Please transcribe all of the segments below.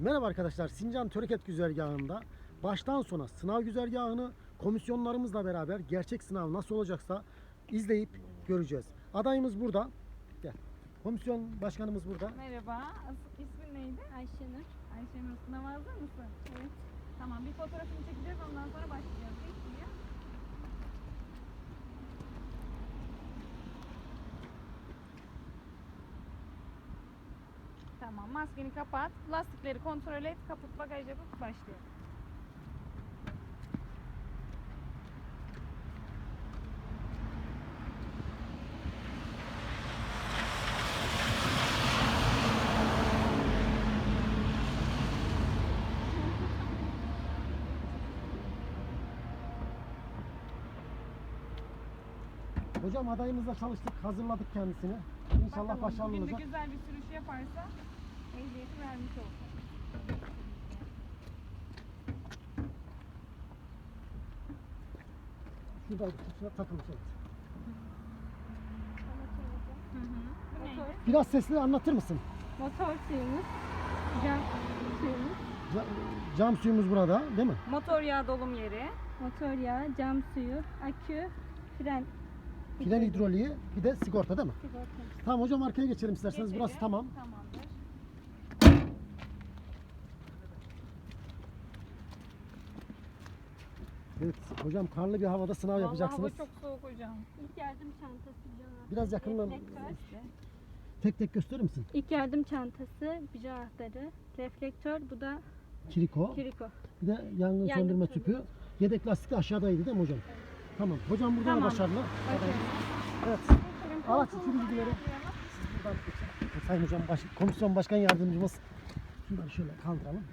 Merhaba arkadaşlar. Sincan Töreket güzergahında baştan sona sınav güzergahını komisyonlarımızla beraber gerçek sınav nasıl olacaksa izleyip göreceğiz. Adayımız burada. Gel. Komisyon başkanımız burada. Merhaba. As- İsmin neydi? Ayşenur. Ayşenur. Sınava hazır mısın? Evet. Tamam. Bir fotoğrafını çekeceğiz. Ondan sonra başlayacağız. Geç buraya. Tamam. Maskeni kapat. Lastikleri kontrol et. Kaput bagaj yapıp başlayalım. Hocam adayımızla çalıştık, hazırladık kendisini. İnşallah Bakalım, başarılı Bugün de olacak. güzel bir sürüş yaparsa ehliyeti vermiş olsun. Şurada şurada takılmış evet. Hı hı. Bu neydi? Biraz sesli anlatır mısın? Motor suyumuz, cam suyumuz, Ca- Cam suyumuz burada değil mi? Motor yağı dolum yeri. motor yağı, cam suyu, akü, fren. Fren hidroliği bir de sigorta değil mi? Sigortamız. Tamam hocam arkaya geçelim isterseniz. Geçelim. Burası tamam. Tamamdır. Evet hocam karlı bir havada sınav Vallahi yapacaksınız. hava çok soğuk hocam. İlk yardım çantası, bijon Biraz yakından reflektör. tek tek gösterir misin? İlk yardım çantası, bijon anahtarı, reflektör, bu da Kiriko. kiriko. Bir de yangın Yangın söndürme tüpü. Yedek lastik de aşağıdaydı değil mi hocam? Tamam. Hocam burada da Tamam. başarılı. Bakın. Evet. Araç buradan geçin. Sayın hocam baş, komisyon başkan yardımcımız. Şunları şöyle kaldıralım.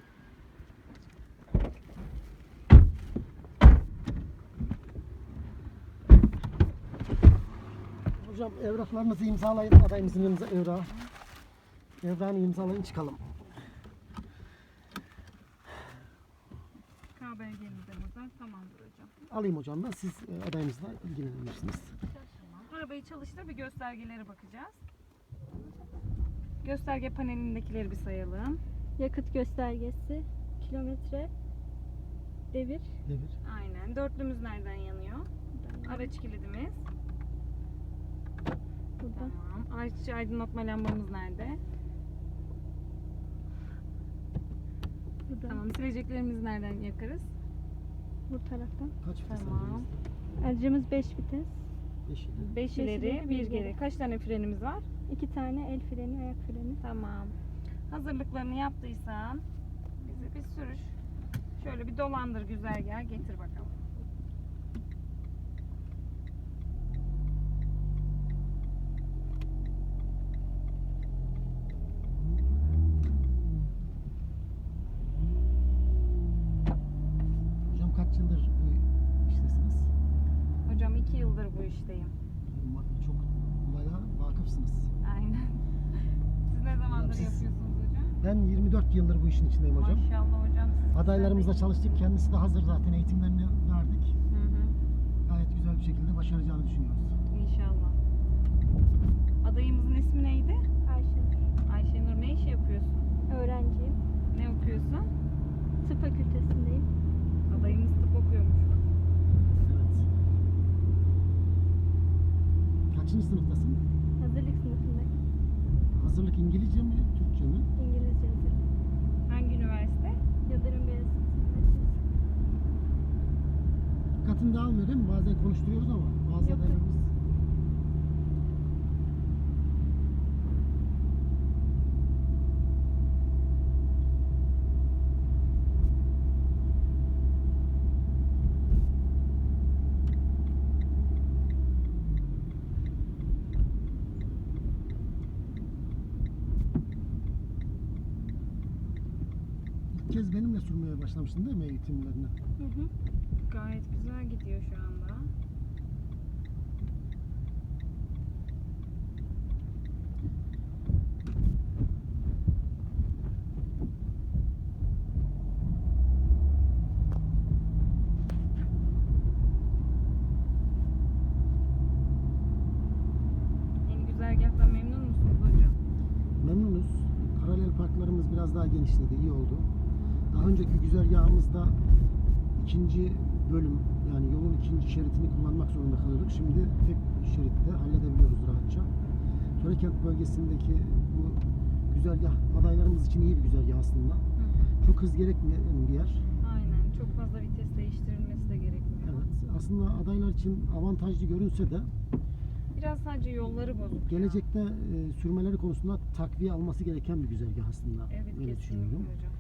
Hocam evraklarınızı imzalayın. Adayımızın imza evrağı. Evrağını imzalayın çıkalım. K belgeniz de burada. Tamamdır. Alayım hocam ben. Siz e, adayımızla ilgilenirsiniz. Arabayı çalıştır bir göstergelere bakacağız. Gösterge panelindekileri bir sayalım. Yakıt göstergesi, kilometre, devir. Devir. Aynen. Dörtlümüz nereden yanıyor? Araç kilidimiz. Burada. Tamam. Araç aydınlatma lambamız nerede? Burada. Tamam. Sileceklerimizi nereden yakarız? Bu taraftan. Kaç vites Tamam. aldınız? Aracımız 5 vites. Beş. 5 Beş ileri, ileri, 1 bir geri. geri. Kaç tane frenimiz var? 2 tane el freni, ayak freni. Tamam. Hazırlıklarını yaptıysan bize bir sürüş. Şöyle bir dolandır güzergah getir bakalım. Hocam kaç yıldır bu iştesiniz? Hocam 2 yıldır bu işteyim. Ma- Çok olaylara vakıfsınız. Aynen. Siz ne zamandır siz- yapıyorsunuz hocam? Ben 24 yıldır bu işin içindeyim hocam. Maşallah hocam. Adaylarımızla çalıştık. Kendisi de hazır zaten. Eğitimlerini verdik. Hı hı. Gayet güzel bir şekilde başaracağını düşünüyoruz. İnşallah. Adayımızın ismi neydi? Ayşenur. Ayşenur ne iş yapıyorsun? Öğrenciyim. Ne okuyorsun? Tıp fakültesindeyim. Adayımız tıp okuyormuş. Evet. Kaçıncı sınıftasın? Hazırlık sınıfındayım. Hazırlık İngilizce mi, Türkçe mi? İngilizce hazırlık. Hangi üniversite? Yıldırım Beyazıt Üniversitesi. Dikkatini dağılmıyor değil mi? Bazen konuşturuyoruz ama bazı Yok, adaylarımız İlk kez benimle sürmeye başlamıştın değil mi eğitimlerini? Hı hı. Gayet güzel gidiyor şu anda. Yeni güzergahtan memnun musunuz hocam? Memnunuz. Paralel parklarımız biraz daha daha genişledi, iyi oldu. Daha önceki güzergahımızda ikinci bölüm yani yolun ikinci şeridini kullanmak zorunda kalıyorduk. Şimdi tek şeritte halledebiliyoruz rahatça. Törekent bölgesindeki bu güzergah adaylarımız için iyi bir güzergah aslında. Çok hız gerekmeyen bir yer. Aynen. Çok fazla vites değiştirilmesi de gerekmiyor. Evet. Aslında adaylar için avantajlı görünse de Biraz sadece yolları bozuk. gelecekte e, sürmeleri konusunda takviye alması gereken bir güzergah aslında. Evet Öyle kesinlikle düşünüyorum. hocam.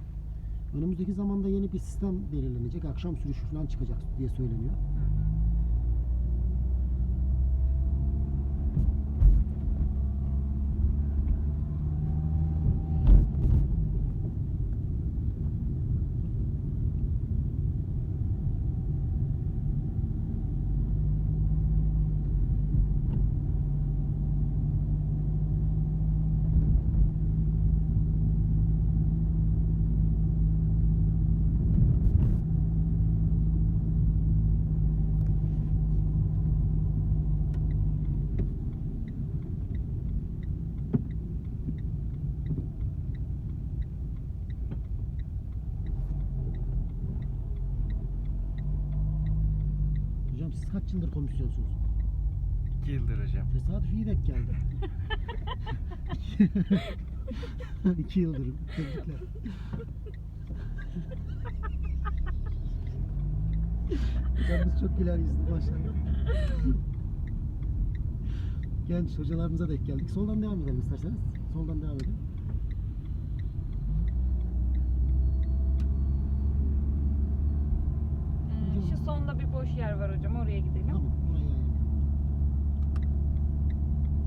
Önümüzdeki zamanda yeni bir sistem belirlenecek. Akşam sürüşü falan çıkacak diye söyleniyor. Hı hı. Hocam siz kaç yıldır komisyonsunuz? 2 yıldır hocam. Tesadüf iyi denk geldi. İki yıldır. Tebrikler. Hocamız çok güler yüzlü maşallah. Genç hocalarımıza denk geldik. Soldan devam edelim isterseniz. Soldan devam edelim. Ee, Hocam- şu sonda bir boş yer var hocam. Oraya gidelim. Tamam, oraya ayrı.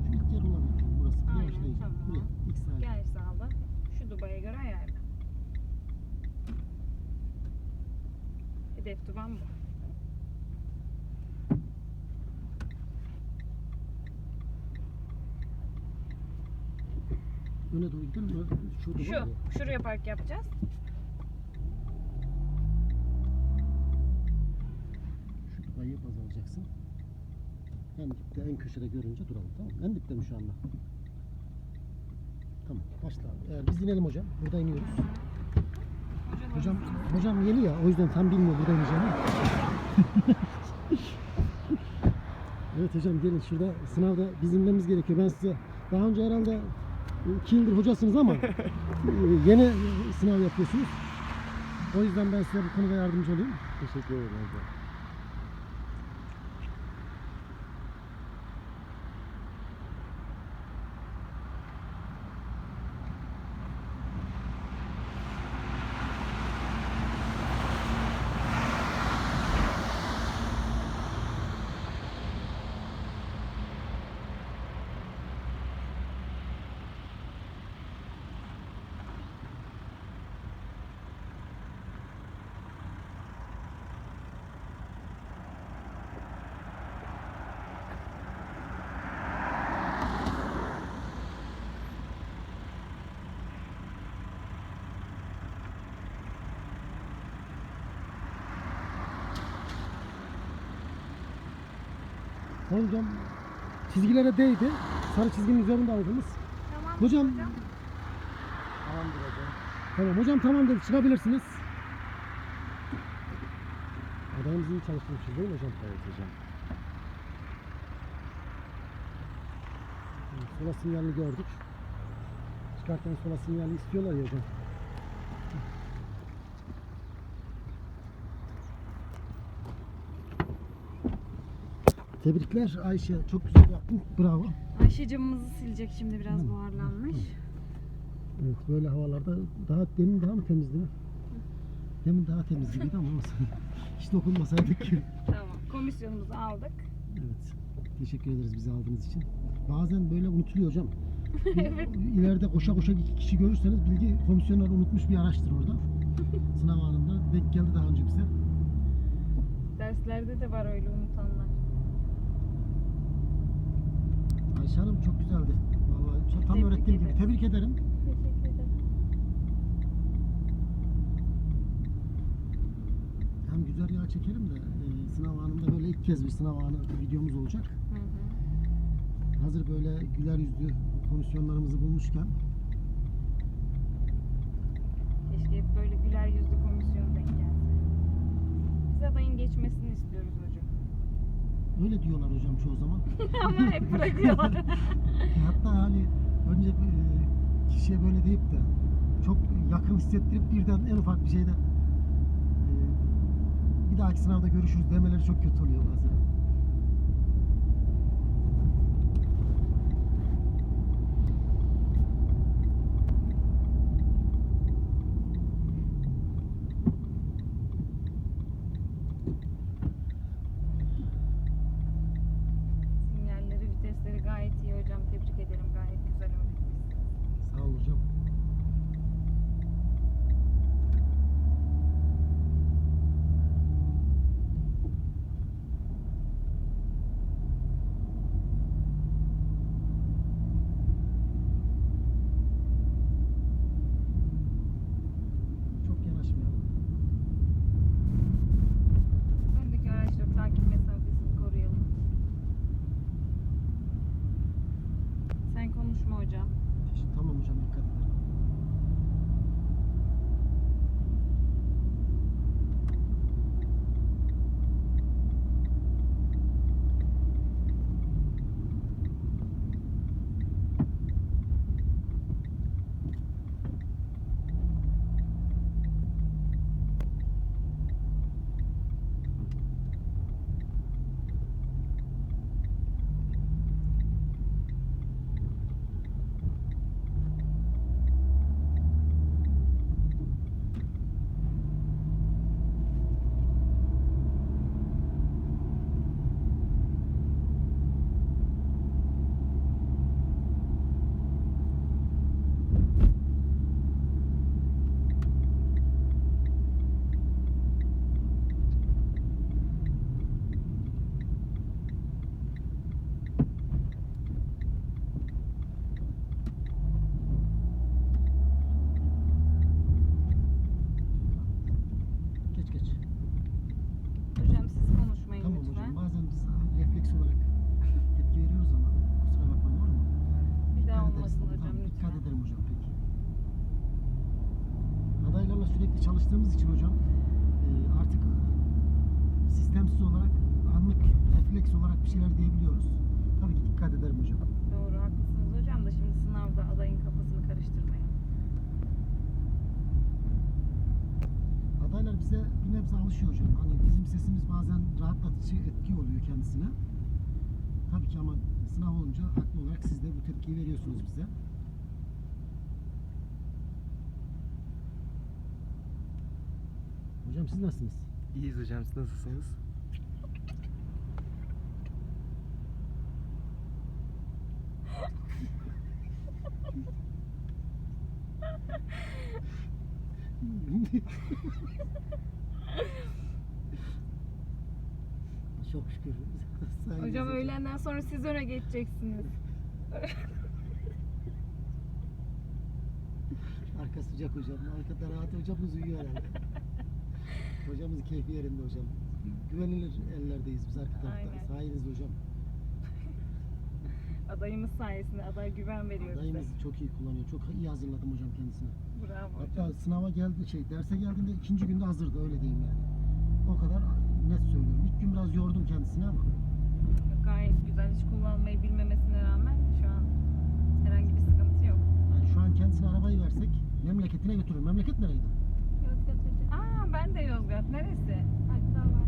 Şu ilk yer olabilir. Burası. Aynen, Yavaşlayın. tamam. Buraya. İlk saniye. Gel sağda. Şu Dubai'ye göre ayarla. Hedef duban bu. Öne doğru gidelim. Şurada var ya. Şu. Şuraya park yapacağız. Şu dayı baz alacaksın. En dipte, en köşede görünce duralım tamam mı? En dipte mi şu anda? Tamam, başla. Eğer biz inelim hocam. Burada iniyoruz. Hocam, hocam yeni ya. O yüzden tam bilmiyor burada ineceğini. evet hocam gelin şurada sınavda biz inmemiz gerekiyor. Ben size daha önce herhalde iki yıldır hocasınız ama e, yeni sınav yapıyorsunuz. O yüzden ben size bu konuda yardımcı olayım. Teşekkür ederim hocam. Tamam hocam. Çizgilere değdi. Sarı çizginin üzerinde aldınız. Tamam. Hocam Tamamdır hocam. tamam hocam tamam dedi çıkabilirsiniz. Adamımızı iyi çalıştırmışız değil mi hocam? Evet hocam. Sola sinyalini gördük. Çıkarken sola sinyali istiyorlar ya hocam. Tebrikler Ayşe. Çok güzel yaptın. Bravo. Ayşe camımızı silecek şimdi biraz Hı. buharlanmış. Evet böyle havalarda daha demin daha mı temizdi? Demin daha temiz gibiydi ama. Hiç dokunmasaydık ki. Tamam. Komisyonumuzu aldık. Evet. Teşekkür ederiz bizi aldığınız için. Bazen böyle unutuluyor hocam. Evet. İleride koşa koşa iki kişi görürseniz bilgi komisyonları unutmuş bir araçtır orada. Sınav anında denk geldi daha önce bize. Derslerde de var öyle unutanlar. Ayşe Hanım çok güzeldi. Vallahi tam Tebrik öğrettiğim gibi. Tebrik ederim. Teşekkür ederim. Hem güzel yağ çekerim de e, sınav anında böyle ilk kez bir sınav anı videomuz olacak. Hı hı. Hazır böyle güler yüzlü komisyonlarımızı bulmuşken Keşke hep böyle güler yüzlü komisyon denk gelse. Biz adayın geçmesini istiyoruz hocam. Öyle diyorlar hocam çoğu zaman. Ama hep bırakıyorlar. Hatta hani önce e, kişiye böyle deyip de çok yakın hissettirip birden en ufak bir şeyde e, bir dahaki sınavda görüşürüz demeleri çok kötü oluyor bazen. Sinyalleri, vitesleri gayet iyi hocam. Tebrik ederim. Gayet güzel öğretmişsiniz. Sağ olun hocam. Çok yanaşmayalım. Öndeki araçları takip mesafesini koruyalım. Sen konuşma hocam. Tamam hocam dikkat edelim. Geç geç. Hocam siz konuşmayın Tamam lütfen. hocam bazen biz refleks olarak tepki veriyoruz ama kusura bakmayın olur mu? Bir daha Dikkat olmasın ederiz. hocam Tamam, lütfen. Dikkat ederim hocam peki. Adaylarla sürekli çalıştığımız için hocam e, artık e, sistemsiz olarak anlık refleks olarak bir şeyler diyebiliyoruz. Tabii ki dikkat ederim hocam. Doğru haklısınız hocam da şimdi sınavda adayın kafasını karıştırmayın. Adaylar bize bir nebze alışıyor hocam. Hani bizim sesimiz bazen rahatlatıcı etki oluyor kendisine. Tabii ki ama sınav olunca haklı olarak siz de bu tepkiyi veriyorsunuz bize. Hocam siz nasılsınız? İyiyiz hocam siz nasılsınız? Çok şükür. Sayenizde Hocam öğlenden sonra siz öne geçeceksiniz. Arka sıcak hocam. Arkada rahat hocamız uyuyor herhalde. Hocamızın keyfi yerinde hocam. Güvenilir ellerdeyiz biz arka tarafta. Aynen. Sayenizde hocam. Adayımız sayesinde aday güven veriyor Adayımız bize. çok iyi kullanıyor. Çok iyi hazırladım hocam kendisine. Bravo hocam. Hatta sınava geldi şey derse geldiğinde ikinci günde hazırdı öyle diyeyim yani. O kadar net söylüyorum. İlk gün biraz yordum kendisini ama Gayet güzel. Hiç kullanmayı bilmemesine rağmen şu an herhangi bir sıkıntı yok. yani şu an kendisine arabayı versek memleketine götürür. Memleket nereydi? Ben de Yozgat. Neresi? Hatta var.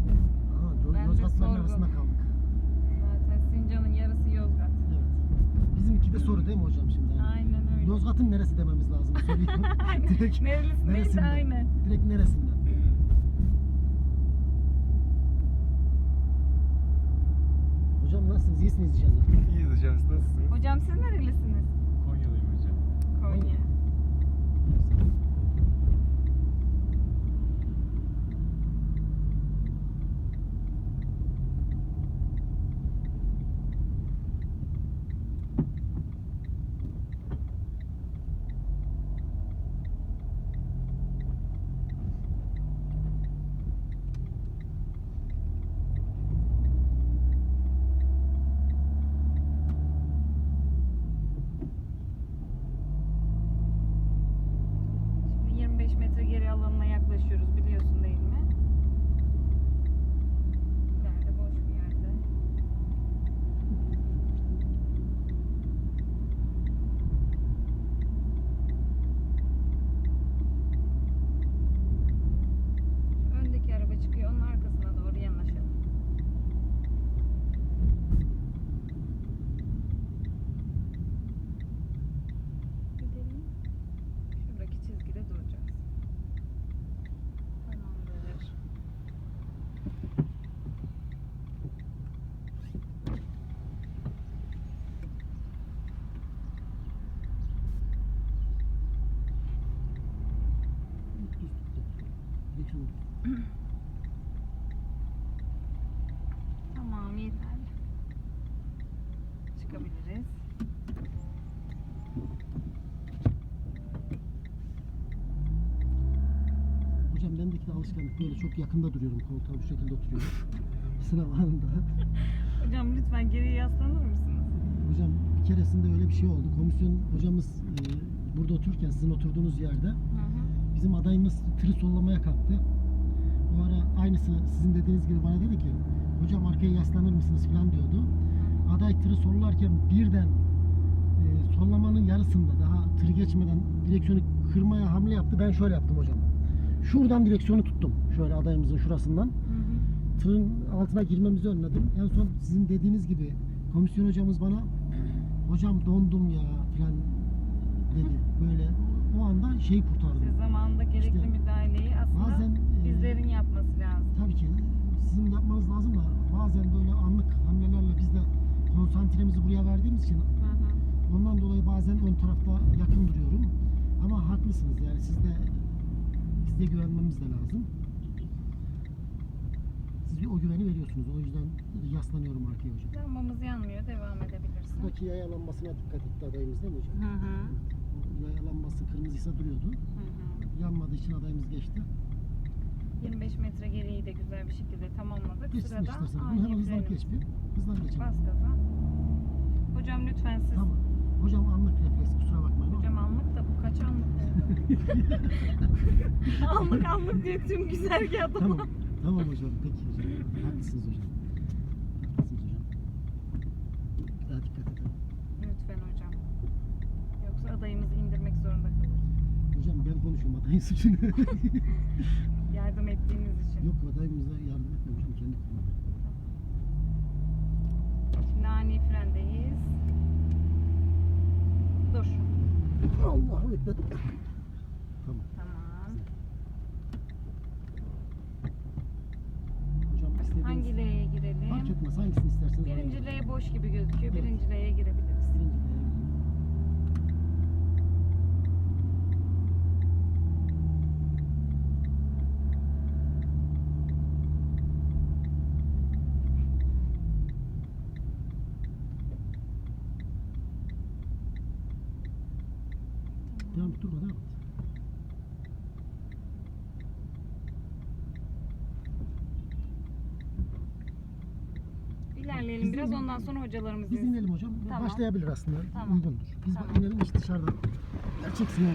Aa, Ben de Yozgatların arasında kaldık. Zaten Sincan'ın yarısı Yozgat. Evet. Bizimki de soru değil mi hocam şimdi? Yani Aynen öyle. Yozgat'ın neresi dememiz lazım. Aynen. direkt, neresinden? aynen. direkt neresinden? Hocam nasılsınız? İyisiniz inşallah. İyiyiz hocam siz nasılsınız? Hocam siz nerelisiniz? Konyalıyım hocam. Konya. Alışkanlık böyle çok yakında duruyorum koltuğa bu şekilde oturuyorum. Sınav anında. Hocam lütfen geriye yaslanır mısınız? Hocam bir keresinde öyle bir şey oldu. Komisyon hocamız e, burada otururken sizin oturduğunuz yerde Hı hı. bizim adayımız tırı sollamaya kalktı. O ara aynısı sizin dediğiniz gibi bana dedi ki hocam arkaya yaslanır mısınız falan diyordu. Aday tırı sollarken birden e, sollamanın yarısında daha tırı geçmeden direksiyonu kırmaya hamle yaptı. Ben şöyle yaptım hocam. Şuradan direksiyonu tuttum. Şöyle adayımızın şurasından. Hı hı. Tırın altına girmemizi önledim. En son sizin dediğiniz gibi komisyon hocamız bana hocam dondum ya falan dedi. Böyle o anda şeyi kurtardı. Siz zamanında gerekli İşte müdahaleyi aslında Bazen e, bizlerin yapması lazım. tabii ki sizin yapmanız lazım da bazen böyle anlık hamlelerle biz de konsantremizi buraya verdiğimiz için Hı hı. ondan dolayı bazen ön tarafta yakın duruyorum. Ama haklısınız yani siz de size güvenmemiz de lazım. Siz bir o güveni veriyorsunuz. O yüzden yaslanıyorum arkaya hocam. Lambamız yanmıyor. Devam edebilirsin. Buradaki yayalanmasına dikkat etti adayımız değil mi hocam? Hı hı. Yayalanması kırmızıysa duruyordu. Hı hı. Yanmadığı için adayımız geçti. 25 metre geriyi de güzel bir şekilde tamamladık. Geçsin Sırada istersen. Bunu hemen hızlanıp frenimiz. geç bir. Hızlan geçelim. Bas gaza. Hocam lütfen siz. Tamam. Hocam anlık refleks kusura bakmayın. Hocam anlık da bu kaç anlık oldu? anlık anlık diye tüm güzergahı tamam. Tamam hocam. Peki hocam. Haklısınız hocam. Haklısınız hocam. Daha dikkat edelim. Lütfen hocam. Yoksa adayımızı indirmek zorunda kalır. Hocam ben konuşuyorum adayın suçunu. Yardım ettiğiniz için. Yok adayımıza yardım hocam. Kendi kullanıyor. Şimdi ani frendeyiz. Dur. Allahu Ekber. Tamam. Tamam. Hocam istediğiniz... Hangi L'ye Fark girelim? etmez. Hangisini isterseniz. Birinci. L boş gibi gözüküyor. Evet. Birinci L'ye girebiliriz. Birinci L'ye girelim. Devam et, durma devam et. İlerleyelim Biz biraz inelim. ondan sonra hocalarımız Biz inelim hocam. Tamam. Başlayabilir aslında. Tamam. Uygundur. Biz Tamam. inelim iş dışarıdan. Gerçek sinema.